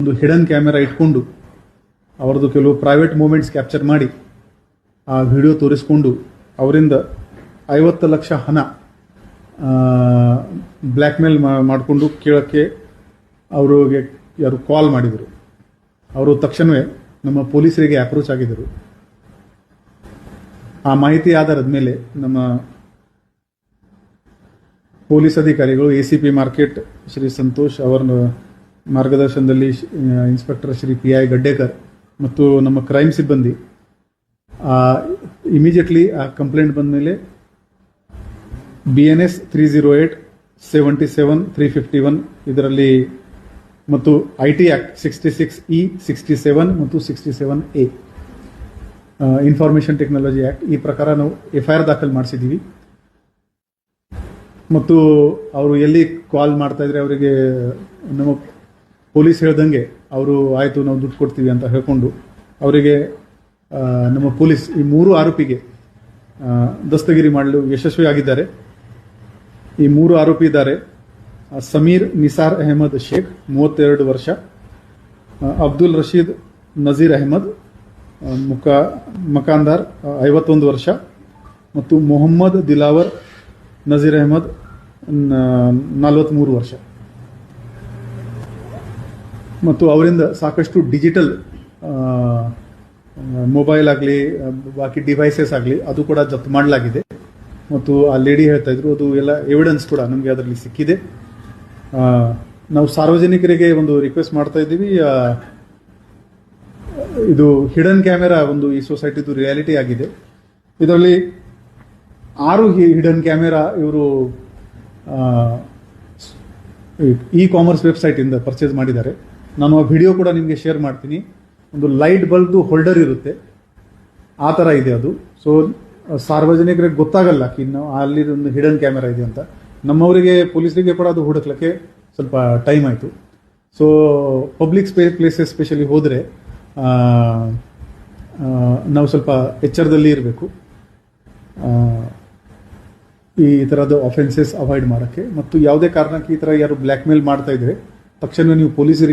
ಒಂದು hidden camera ಇಟ್ಕೊಂಡು ಅವರದು ಕೆಲವು ಪ್ರೈವೇಟ್ ಮೂಮೆಂಟ್ಸ್ ಕ್ಯಾಪ್ಚರ್ ಮಾಡಿ ಆ ವಿಡಿಯೋ ತೋರಿಸ್ಕೊಂಡು ಅವರಿಂದ ಐವತ್ತು ಲಕ್ಷ ಹಣ ಬ್ಲ್ಯಾಕ್ ಮೇಲ್ ಮಾಡಿಕೊಂಡು ಕೇಳೋಕ್ಕೆ ಅವರಿಗೆ ಯಾರು ಕಾಲ್ ಮಾಡಿದರು. ಅವರು ತಕ್ಷಣವೇ ನಮ್ಮ ಪೊಲೀಸರಿಗೆ ಅಪ್ರೋಚ್ ಆಗಿದ್ದರು. ಆ ಮಾಹಿತಿ ಆಧಾರದ ಮೇಲೆ ನಮ್ಮ ಪೊಲೀಸ್ ಅಧಿಕಾರಿಗಳು A C P market Shri Santosh ಅವರ ಮಾರ್ಗದರ್ಶನದಲ್ಲಿ inspector Shri P I Gaddekar ಮತ್ತು ನಮ್ಮ ಕ್ರೈಮ್ ಸಿಬ್ಬಂದಿ ಇಮಿಡಿಯೇಟ್ಲಿ ಆ ಕಂಪ್ಲೇಂಟ್ ಬಂದ ಮೇಲೆ B N S three zero eight seventy seven three fifty one ಇದರಲ್ಲಿ ಮತ್ತು I T act sixty six E sixty seven ಮತ್ತು sixty seven A information technology act ಈ ಪ್ರಕಾರ ನಾವು ಎಫ್ ಐ ಆರ್ ದಾಖಲು ಮಾಡಿಸಿದ್ದೀವಿ. ಮತ್ತು ಅವರು ಎಲ್ಲಿ ಕಾಲ್ ಮಾಡ್ತಾ ಇದ್ರೆ ಅವರಿಗೆ ನಮ್ಮ ಪೊಲೀಸ್ ಹೇಳ್ದಂಗೆ ಅವರು ಆಯಿತು ನಾವು ದುಡ್ಡು ಕೊಡ್ತೀವಿ ಅಂತ ಹೇಳ್ಕೊಂಡು ಅವರಿಗೆ ನಮ್ಮ ಪೊಲೀಸ್ ಈ ಮೂರು ಆರೋಪಿಗೆ ದಸ್ತಗಿರಿ ಮಾಡಲು ಯಶಸ್ವಿ ಆಗಿದ್ದಾರೆ. ಈ ಮೂರು ಆರೋಪಿ ಇದ್ದಾರೆ. ಸಮೀರ್ ನಿಸಾರ್ ಅಹಮದ್ ಶೇಖ್, ಮೂವತ್ತೆರಡು ವರ್ಷ. ಅಬ್ದುಲ್ ರಶೀದ್ ನಜೀರ್ ಅಹಮದ್ ಮುಖ, ಮಕಾಂದಾರ್ ಐವತ್ತೊಂದು ವರ್ಷ. ಮತ್ತು ಮೊಹಮ್ಮದ್ ದಿಲಾವರ್ ನಜೀರ್ ಅಹಮದ್ ನಲವತ್ತ್ಮೂರು ವರ್ಷ. ಮತ್ತು ಅವರಿಂದ ಸಾಕಷ್ಟು ಡಿಜಿಟಲ್ ಮೊಬೈಲ್ ಆಗಲಿ ಬಾಕಿ ಡಿವೈಸಸ್ ಆಗಲಿ, ಅದು ಕೂಡ ಜಪ್ತು ಮಾಡಲಾಗಿದೆ. ಮತ್ತು ಆ ಲೇಡಿ ಹೇಳ್ತಾ ಇದ್ರು, ಅದು ಎಲ್ಲ ಎವಿಡೆನ್ಸ್ ಕೂಡ ನಮಗೆ ಅದರಲ್ಲಿ ಸಿಕ್ಕಿದೆ. ನಾವು ಸಾರ್ವಜನಿಕರಿಗೆ ಒಂದು ರಿಕ್ವೆಸ್ಟ್ ಮಾಡ್ತಾ ಇದ್ದೀವಿ. ಇದು ಹಿಡನ್ ಕ್ಯಾಮೆರಾ ಒಂದು ಈ ಸೊಸೈಟಿದು ರಿಯಾಲಿಟಿ ಆಗಿದೆ. ಇದರಲ್ಲಿ ಆರು ಹಿಡನ್ ಕ್ಯಾಮೆರಾ ಇವರು ಇ ಕಾಮರ್ಸ್ ವೆಬ್ಸೈಟಿಂದ ಪರ್ಚೇಸ್ ಮಾಡಿದ್ದಾರೆ. ನಾನು ಆ ವಿಡಿಯೋ ಕೂಡ ನಿಮಗೆ ಶೇರ್ ಮಾಡ್ತೀನಿ. ಒಂದು ಲೈಟ್ ಬಲ್ಬ್ದು ಹೋಲ್ಡರ್ ಇರುತ್ತೆ. ಆ ಥರ ಇದೆ ಅದು. ಸೊ ಸಾರ್ವಜನಿಕರಿಗೆ ಗೊತ್ತಾಗಲ್ಲ ಕಿ ಅಲ್ಲಿ ಒಂದು ಹಿಡನ್ ಕ್ಯಾಮೆರಾ ಇದೆ ಅಂತ. ನಮ್ಮವರಿಗೆ, ಪೊಲೀಸರಿಗೆ ಕೂಡ ಅದು ಹುಡುಕ್ಲಿಕ್ಕೆ ಸ್ವಲ್ಪ ಟೈಮ್ ಆಯಿತು. ಸೊ ಪಬ್ಲಿಕ್ ಸ್ಪೇ ಪ್ಲೇಸಸ್ ಸ್ಪೆಷಲಿ ಹೋದರೆ ನಾವು ಸ್ವಲ್ಪ ಎಚ್ಚರದಲ್ಲಿ ಇರಬೇಕು. ಈ ಥರದ ಅಫೆನ್ಸಸ್ ಅವಾಯ್ಡ್ ಮಾಡೋಕ್ಕೆ. ಮತ್ತು ಯಾವುದೇ ಕಾರಣಕ್ಕೆ ಈ ಥರ ಯಾರು ಬ್ಲ್ಯಾಕ್ ಮೇಲ್ ಮಾಡ್ತಾ ಇದ್ರೆ, ತಕ್ಷಣ ನೀವು ಪೊಲೀಸರಿಗೆ